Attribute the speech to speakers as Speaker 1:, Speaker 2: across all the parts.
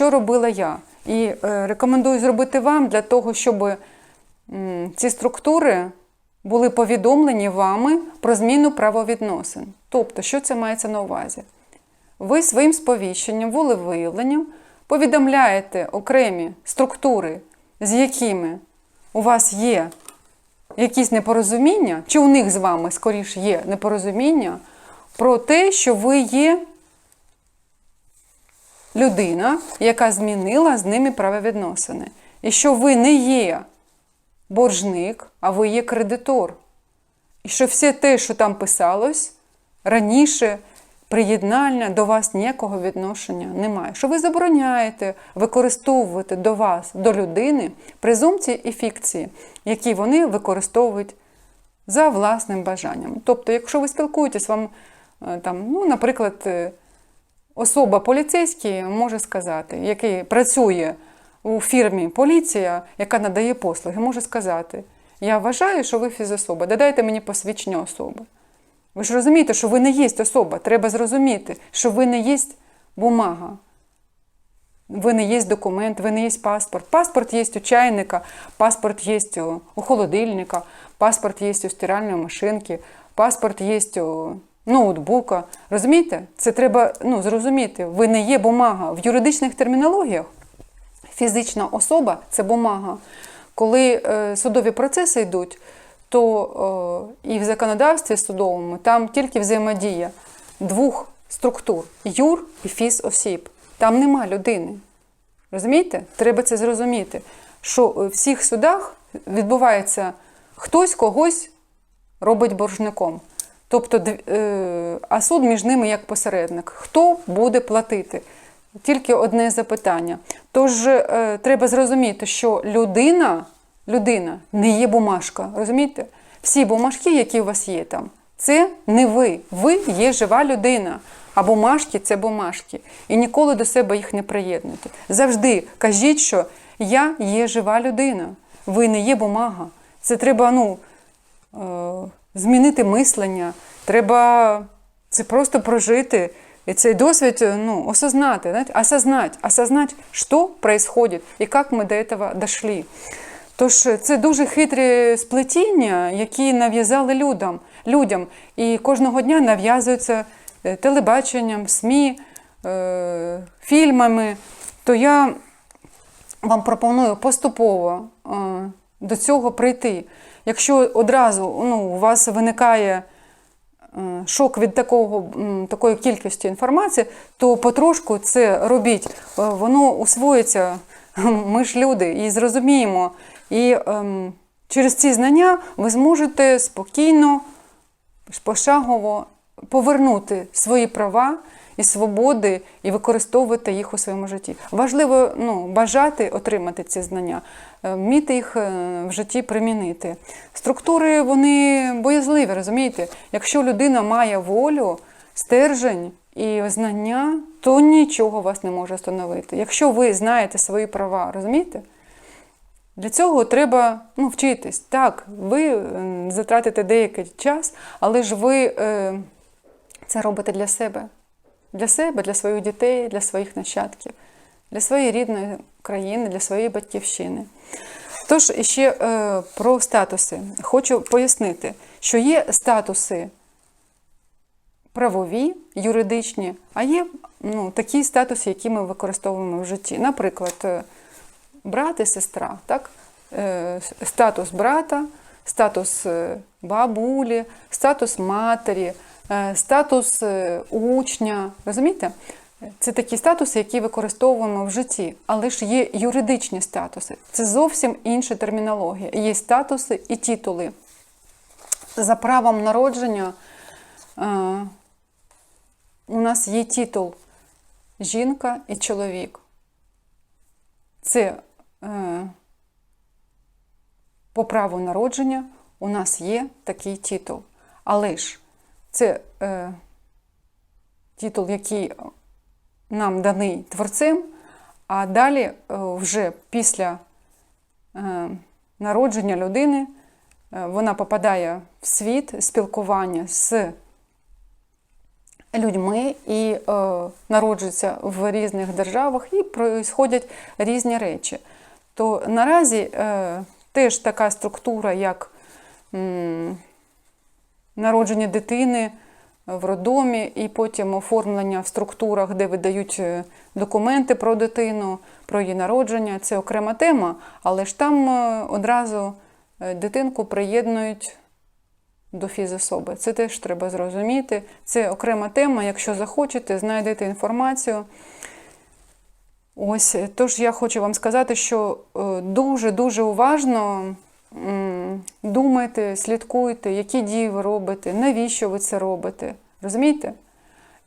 Speaker 1: що робила я. І е, рекомендую зробити вам для того, щоб ці структури були повідомлені вами про зміну правовідносин. Тобто, що це мається на увазі? Ви своїм сповіщенням, волевиявленням повідомляєте окремі структури, з якими у вас є якісь непорозуміння, чи у них з вами скоріш є непорозуміння, про те, що ви є людина, яка змінила з ними правовідносини. І що ви не є боржник, а ви є кредитор. І що все те, що там писалось раніше, приєднання до вас ніякого відношення немає. Що ви забороняєте використовувати до вас, до людини, презумпції і фікції, які вони використовують за власним бажанням. Тобто, якщо ви спілкуєтесь, вам е, там, ну, наприклад, е, особа поліцейський може сказати, який працює у фірмі поліція, яка надає послуги, може сказати: Я вважаю, що ви фізособа, додайте мені посвідчення особи. Ви ж розумієте, що ви не є особа. Треба зрозуміти, що ви не є бумага. Ви не є документ, ви не є паспорт. Паспорт є у чайника, паспорт є у- холодильника, паспорт є у стиральної машинки, паспорт є у ноутбука. Розумієте? Це треба ну, зрозуміти. Ви не є бумага. В юридичних термінологіях фізична особа це бумага. Коли е, судові процеси йдуть, то е, і в законодавстві судовому там тільки взаємодія двох структур юр і фіз осіб. Там нема людини. Розумієте? Треба це зрозуміти. Що в всіх судах відбувається хтось когось робить боржником. Тобто, е, а суд між ними як посередник. Хто буде платити? Тільки одне запитання. Тож е, треба зрозуміти, що людина, людина не є бумажка. Розумієте? Всі бумажки, які у вас є там, це не ви. Ви є жива людина. А бумажки це бумажки. І ніколи до себе їх не приєднуйте. Завжди кажіть, що я є жива людина. Ви не є бумага. Це треба, ну, е, змінити мислення, треба це просто прожити. І цей досвід ну, осознати, знаете, осознать, осознать, що происходит і як ми до этого дошли. Тож це дуже хитрі сплетіння, які нав'язали людям, людям. І кожного дня нав'язуються е, телебаченням, СМІ, е, фільмами. То я вам пропоную поступово е, до цього прийти. Якщо одразу ну, у вас виникає е, шок від такого, такої кількості інформації, то потрошку це робіть. Е, Воно усвоїться. Ми ж люди і зрозуміємо. І ем, через ці знання ви зможете спокійно, пошагово повернути свої права і свободи і використовувати їх у своєму житті. Важливо ну, бажати отримати ці знання, е, вміти їх е, в житті примінити. Структури вони боязливі, розумієте? Якщо людина має волю, стержень і знання, то нічого вас не може остановити. Якщо ви знаєте свої права, розумієте? Для цього треба ну, вчитись. Так, ви е, затратите деякий час, але ж ви е, це робите для себе. Для себе, для своїх дітей, для своїх нащадків, для своєї рідної країни, для своєї батьківщини. Тож ще е, про статуси. Хочу пояснити, що є статуси правові, юридичні, а є ну, такі статуси, які ми використовуємо в житті. Наприклад, е, брат і сестра, так? Е, статус брата, статус е, бабулі, статус матері, статус е, учня. Розумієте? Це такі статуси, які використовуємо в житті, але ж є юридичні статуси. Це зовсім інша термінологія. Є статуси і титули. За правом народження е, у нас є титул жінка і чоловік. Це е, по праву народження у нас є такий титул. Але ж це е, титул, який нам даний творцем, а далі е, вже після е, народження людини е, вона попадає в світ спілкування з людьми і народжуються в різних державах і происходять різні речі. То наразі теж така структура, як народження дитини в роддомі, і потім оформлення в структурах, де видають е, документи про дитину, про її народження. Це окрема тема, але ж там е, одразу е, дитинку приєднують до фізособи. Це теж треба зрозуміти. Це окрема тема. Якщо захочете, знайдете інформацію. Ось, тож я хочу вам сказати, що дуже-дуже уважно думайте, слідкуйте, які дії ви робите, навіщо ви це робите. Розумієте?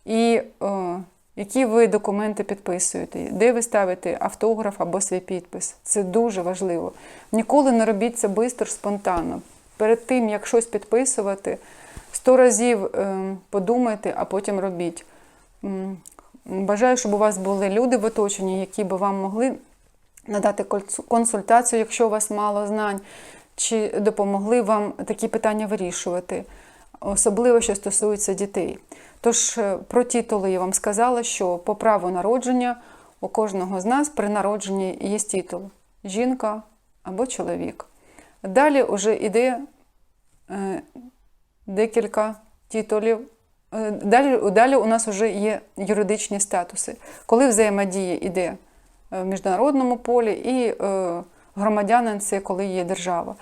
Speaker 1: І е, які ви документи підписуєте, де ви ставите автограф або свій підпис. Це дуже важливо. Ніколи не робіть це швидко, спонтанно. Перед тим, як щось підписувати, сто разів е, подумайте, а потім робіть. Бажаю, щоб у вас були люди в оточенні, які би вам могли надати консультацію, якщо у вас мало знань, чи допомогли вам такі питання вирішувати, особливо що стосується дітей. Тож е, про титули я вам сказала, що по праву народження у кожного з нас при народженні є титул жінка або чоловік. Далі вже йде е, декілька титулів. Е, Далі, далі у нас вже є юридичні статуси, коли взаємодія йде в міжнародному полі, і е, громадянин це коли є держава.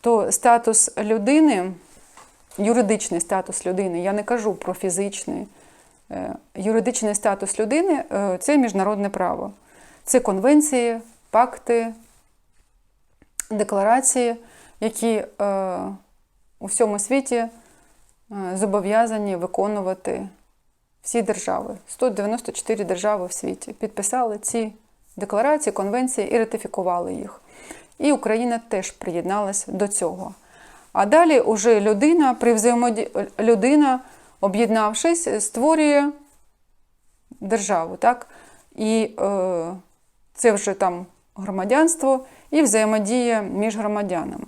Speaker 1: То статус людини, юридичний статус людини, я не кажу про фізичний, е, юридичний статус людини е, це міжнародне право. Це конвенції, пакти, декларації, які е, у всьому світі е, зобов'язані виконувати всі держави. 194 держави в світі підписали ці декларації, конвенції і ратифікували їх. І Україна теж приєдналась до цього. А далі уже людина при взаємоді... людина, об'єднавшись, створює державу. Так? І е, це вже там громадянство і взаємодія між громадянами.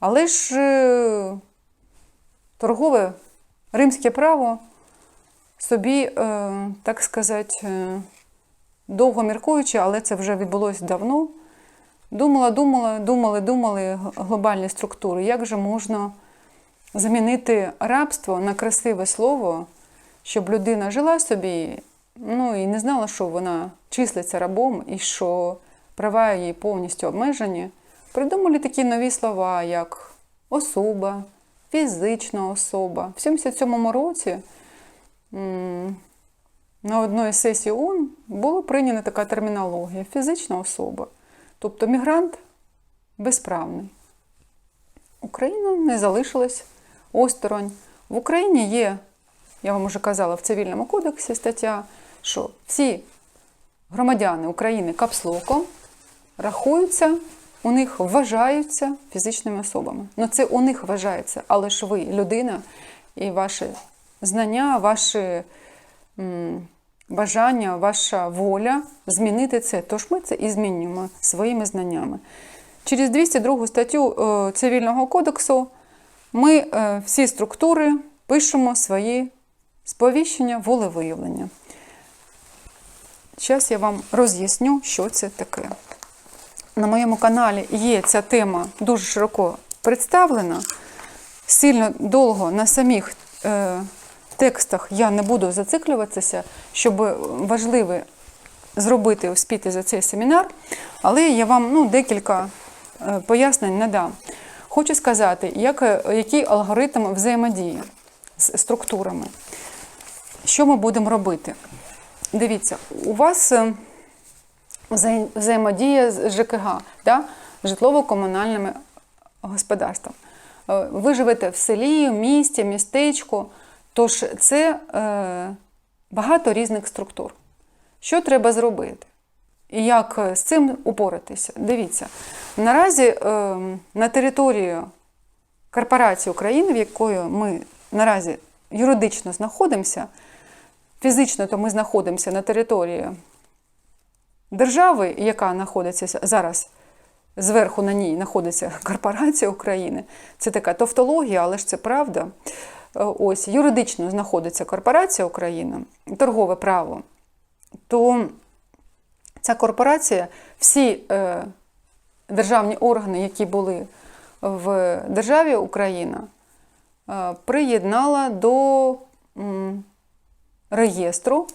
Speaker 1: Але ж е, торгове римське право собі, е, так сказати, е, довго міркуючи, але це вже відбулося давно. Думала, думала, думали, думали глобальні структури, як же можна замінити рабство на красиве слово, щоб людина жила собі, ну і не знала, що вона числиться рабом і що права її повністю обмежені. Придумали такі нові слова, як особа, фізична особа. В 77-му році на одній сесії ООН була прийнята така термінологія фізична особа. Тобто мігрант безправний. Україна не залишилась осторонь. В Україні є, я вам вже казала, в цивільному кодексі стаття, що всі громадяни України капслоком рахуються, у них вважаються фізичними особами. Ну це у них вважається, але ж ви людина і ваші знання, ваші бажання, ваша воля змінити це. Тож ми це і змінюємо своїми знаннями. Через 202 статтю е, Цивільного кодексу ми е, всі структури пишемо свої сповіщення, волевиявлення. Зараз я вам роз'ясню, що це таке. На моєму каналі є ця тема дуже широко представлена. Сильно довго на самих е, текстах я не буду зациклюватися, щоб важливе зробити, успіти за цей семінар, але я вам ну, декілька е, пояснень надам. Хочу сказати, як, е, який алгоритм взаємодії з структурами. Що ми будемо робити? Дивіться, у вас е, взаємодія з ЖКГ, да? житлово-комунальними господарством. Е, Ви живете в селі, в місті, містечку, тож це е, багато різних структур. Що треба зробити? І як е, з цим упоратися? Дивіться, наразі е, на території корпорації України, в якої ми наразі юридично знаходимося, фізично то ми знаходимося на території держави, яка знаходиться зараз зверху на ній знаходиться корпорація України. Це така тавтологія, але ж це правда. Ось юридично знаходиться корпорація Україна, торгове право, то ця корпорація, всі е, державні органи, які були в державі Україна, е, приєднала до м, реєстру.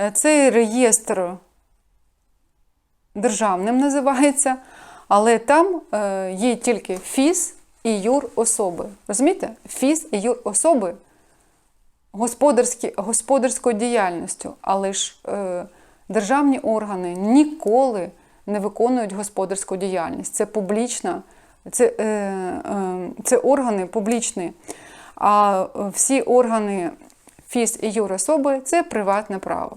Speaker 1: Е, Цей реєстр державним називається, але там е, є тільки ФІС і юрособи. Розумієте? ФІС і юрособи господарські, господарською діяльністю, але ж е, державні органи ніколи не виконують господарську діяльність. Це публічна, це, е, е, це органи публічні. А всі органи ФІС і юрособи це приватне право.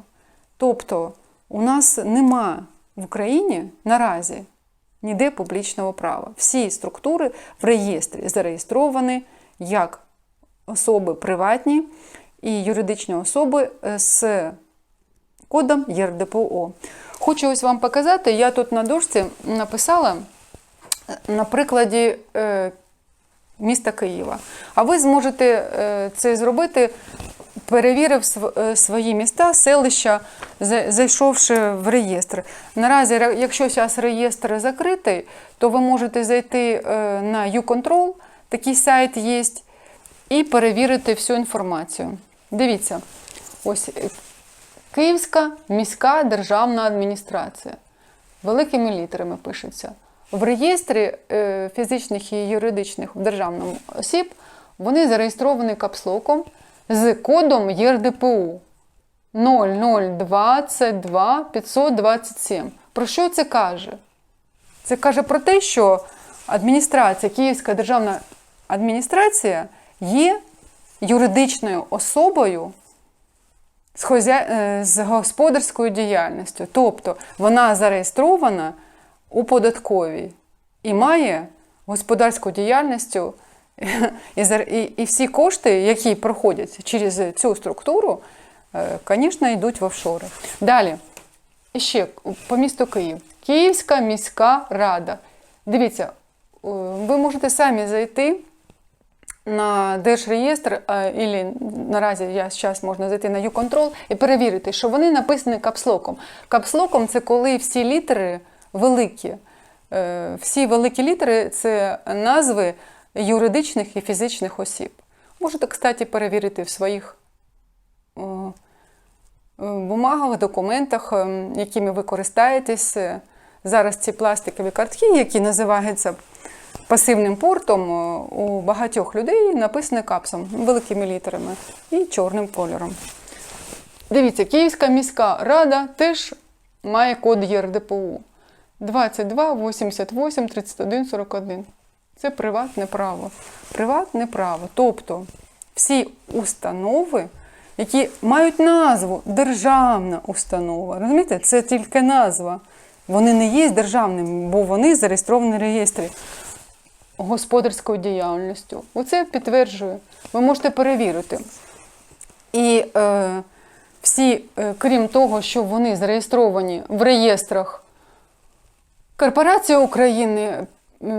Speaker 1: Тобто у нас нема в Україні наразі ніде публічного права. Всі структури в реєстрі зареєстровані як особи приватні і юридичні особи е, з кодом ЄРДПО. Хочу ось вам показати, я тут на дошці написала е, на прикладі е, міста Києва. А ви зможете це зробити, перевірив е, свої міста, селища, зайшовши в реєстр. Наразі, якщо зараз реєстр закритий, то ви можете зайти е, на YouControl, такий сайт є, і перевірити всю інформацію. Дивіться, ось е, Київська міська державна адміністрація. Великими літерами пишеться. В реєстрі фізичних і юридичних в державному осіб вони зареєстровані капслоком з кодом ЄРДПУ 0022 527. Про що це каже? Це каже про те, що адміністрація, Київська державна адміністрація є юридичною особою з, хозя... е, з господарською діяльністю. Тобто вона зареєстрована у податковій і має господарську діяльність, і, і, всі кошти, які проходять через цю структуру, звісно, йдуть в офшори. Далі, ще по місту Київ. Київська міська рада. Дивіться, е, ви можете самі зайти на Держреєстр, а, ілі наразі я зараз можна зайти на YouControl і перевірити, що вони написані капслоком. Капслоком це коли всі літери великі. Е, Всі великі літери це назви юридичних і фізичних осіб. Можете, кстати, перевірити в своїх бумагах, документах, якими ви користаєтесь. Зараз ці пластикові картки, які називаються пасивним портом, е, у багатьох людей написане капсом, великими літерами і чорним кольором. Дивіться, Київська міська рада теж має код ЄРДПУ 22 88 31 41. Це приватне право. Приватне право. Тобто всі установи, які мають назву державна установа. Розумієте, це тільки назва. Вони не є державними, бо вони зареєстровані в реєстрі господарською діяльністю. Оце підтверджує. Ви можете перевірити. І е, всі, е, крім того, що вони зареєстровані в реєстрах Корпорації України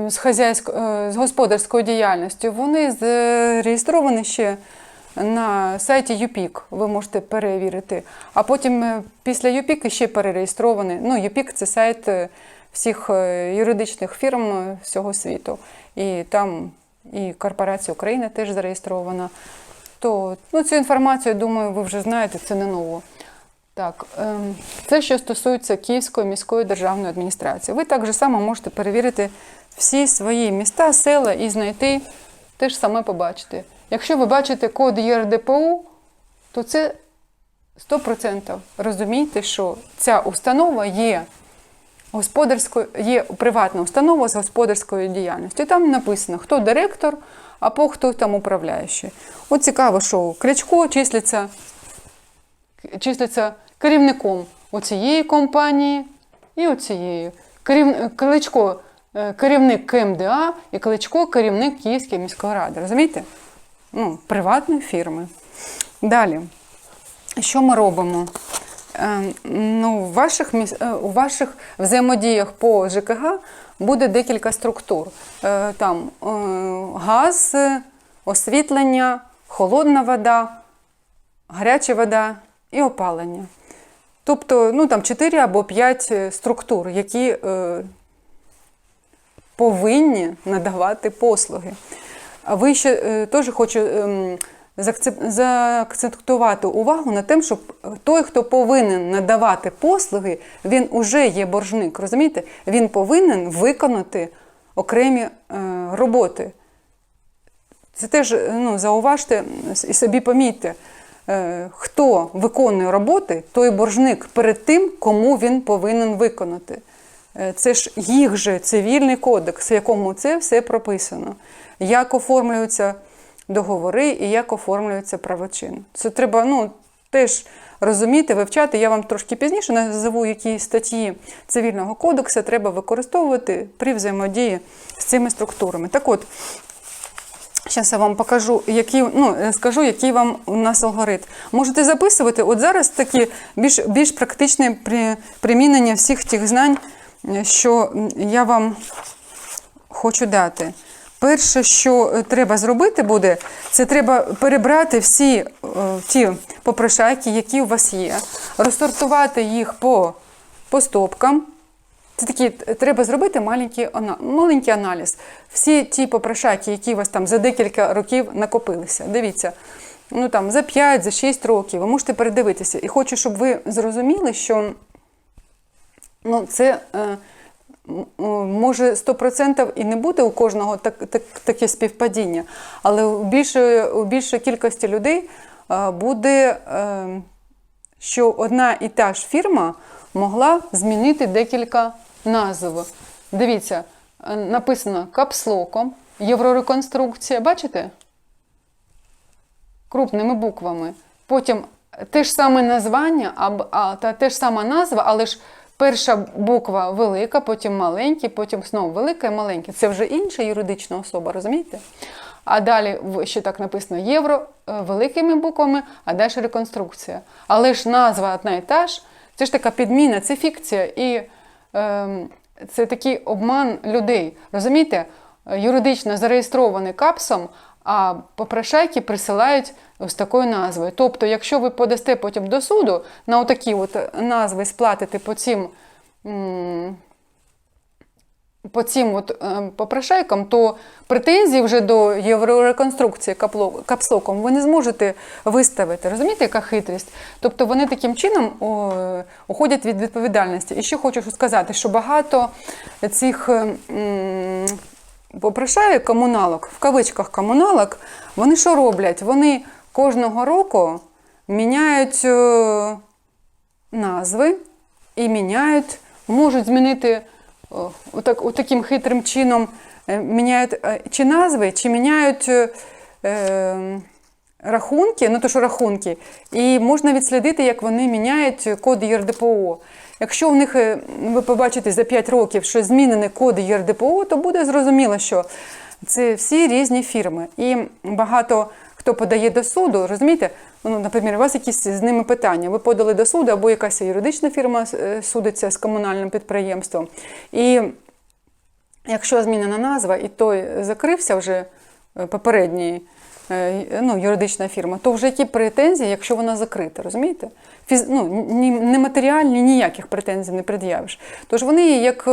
Speaker 1: з, хазяйсько, е, з господарською діяльністю, вони зареєстровані ще на сайті ЮПІК. Ви можете перевірити. А потім е, після ЮПІК ще перереєстровані. Ну, ЮПІК це сайт е, всіх е, юридичних фірм е, всього світу. І там і Корпорація України теж зареєстрована. То ну, цю інформацію, думаю, ви вже знаєте, це не ново. Так, ем, це що стосується Київської міської державної адміністрації. Ви так же само можете перевірити всі свої міста, села і знайти те ж саме побачити. Якщо ви бачите код ЄРДПУ, то це 100% розумійте, що ця установа є господарською, є приватна установа з господарською діяльністю. Там написано, хто директор або хто там управляючий. От цікаво, що Кличко числиться числиться керівником оцієї компанії і оцієї. Керів... Кличко е, керівник КМДА і Кличко керівник Київської міської ради. Розумієте? Ну, приватної фірми. Далі. Що ми робимо? Е, Ну, у, ваших, міс- е, у ваших взаємодіях по ЖКГ буде декілька структур. Там газ, освітлення, холодна вода, гаряча вода і опалення. Тобто, ну там 4 або 5 структур, які е, повинні надавати послуги. А ви ще е, теж хочу заакцеп- заакцентувати увагу на тим, що той, хто повинен надавати послуги, він уже є боржник. Розумієте? Він повинен виконати окремі е, роботи. Це теж ну, зауважте і собі помітьте, е, хто виконує роботи, той боржник перед тим, кому він повинен виконати. Е, Це ж їх же цивільний кодекс, в якому це все прописано. Як оформлюються договори і як оформлюється правочин. Це треба ну, теж розуміти, вивчати. Я вам трошки пізніше назову, які статті цивільного кодексу треба використовувати при взаємодії з цими структурами. Так от, Зараз я вам покажу, які, ну, е, скажу, який вам у нас алгоритм. Можете записувати. От зараз такі більш, більш практичне при, примінення всіх тих знань, е, що я вам хочу дати. Перше, що е, треба зробити буде, це треба перебрати всі е, ті попрошайки, які у вас є, розсортувати їх по, по стопкам. Це такі, треба зробити маленький, маленький аналіз. Всі ті попрошайки, які у вас там за декілька років накопилися. Дивіться, ну там за 5, за 6 років, ви можете передивитися. І хочу, щоб ви зрозуміли, що ну, це е, може 100% і не буде у кожного так, так, таке співпадіння, але у більшої, у більшої кількості людей е, буде. Е, що одна і та ж фірма могла змінити декілька назв. Дивіться, е, написано капслоком, єврореконструкція, бачите? Крупними буквами. Потім те ж саме названня, а, а та те ж сама назва, але ж перша буква велика, потім маленька, потім знову велика і маленька. Це вже інша юридична особа, розумієте? А далі ще так написано євро е, великими буквами, а далі реконструкція. Але ж назва одна і та ж, це ж така підміна, це фікція і це такий обман людей. Розумієте? Юридично зареєстрований капсом, а попрошайки присилають з такою назвою. Тобто, якщо ви подасте потім до суду на отакі от назви сплатити по цим. По цим от, е, попрошайкам, то претензії вже до єврореконструкції капслоком ви не зможете виставити. Розумієте, яка хитрість? Тобто вони таким чином уходять від відповідальності. І ще хочу сказати, що багато цих е, попрошайок комуналок, в кавичках комуналок, вони що роблять? Вони кожного року міняють е, назви і міняють, можуть змінити отак, отаким хитрим чином е, міняють е, чи назви, чи міняють е, е, рахунки, ну то що рахунки, і можна відслідити, як вони міняють код ЄРДПО. Якщо у них ви побачите за 5 років, що змінений код ЄРДПО, то буде зрозуміло, що це всі різні фірми. І багато хто подає до суду, розумієте, ну, наприклад, у вас якісь з ними питання. Ви подали до суду, або якась юридична фірма е, судиться з комунальним підприємством. І якщо змінена назва, і той закрився вже е, попередній е, ну, юридична фірма, то вже які претензії, якщо вона закрита, розумієте? Фіз, ну, ні, нематеріальні ніяких претензій не пред'явиш. Тож вони як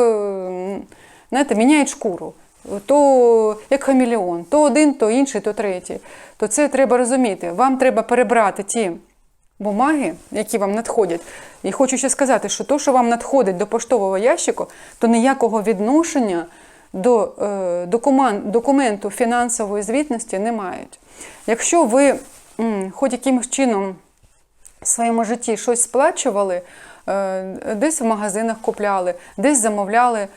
Speaker 1: знаєте, міняють шкуру. То як хамелеон, то один, то інший, то третій. То це треба розуміти. Вам треба перебрати ті бумаги, які вам надходять. І хочу ще сказати, що то, що вам надходить до поштового ящику, то ніякого відношення до е, документ, документу фінансової звітності не мають. Якщо ви м, хоч якимось чином в своєму житті щось сплачували, е, десь в магазинах купляли, десь замовляли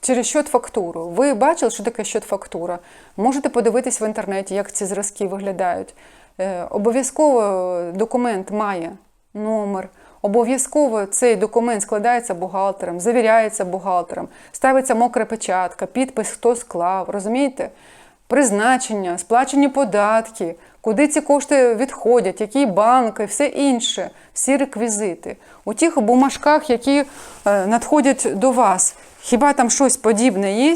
Speaker 1: через счет фактуру. Ви бачили, що таке счет фактура? Можете подивитись в інтернеті, як ці зразки виглядають. Е, Обов'язково документ має номер. Обов'язково цей документ складається бухгалтером, завіряється бухгалтером, ставиться мокра печатка, підпис, хто склав, розумієте? Призначення, сплачені податки, куди ці кошти відходять, які банки, все інше, всі реквізити. У тих бумажках, які е, надходять до вас, хіба там щось подібне є?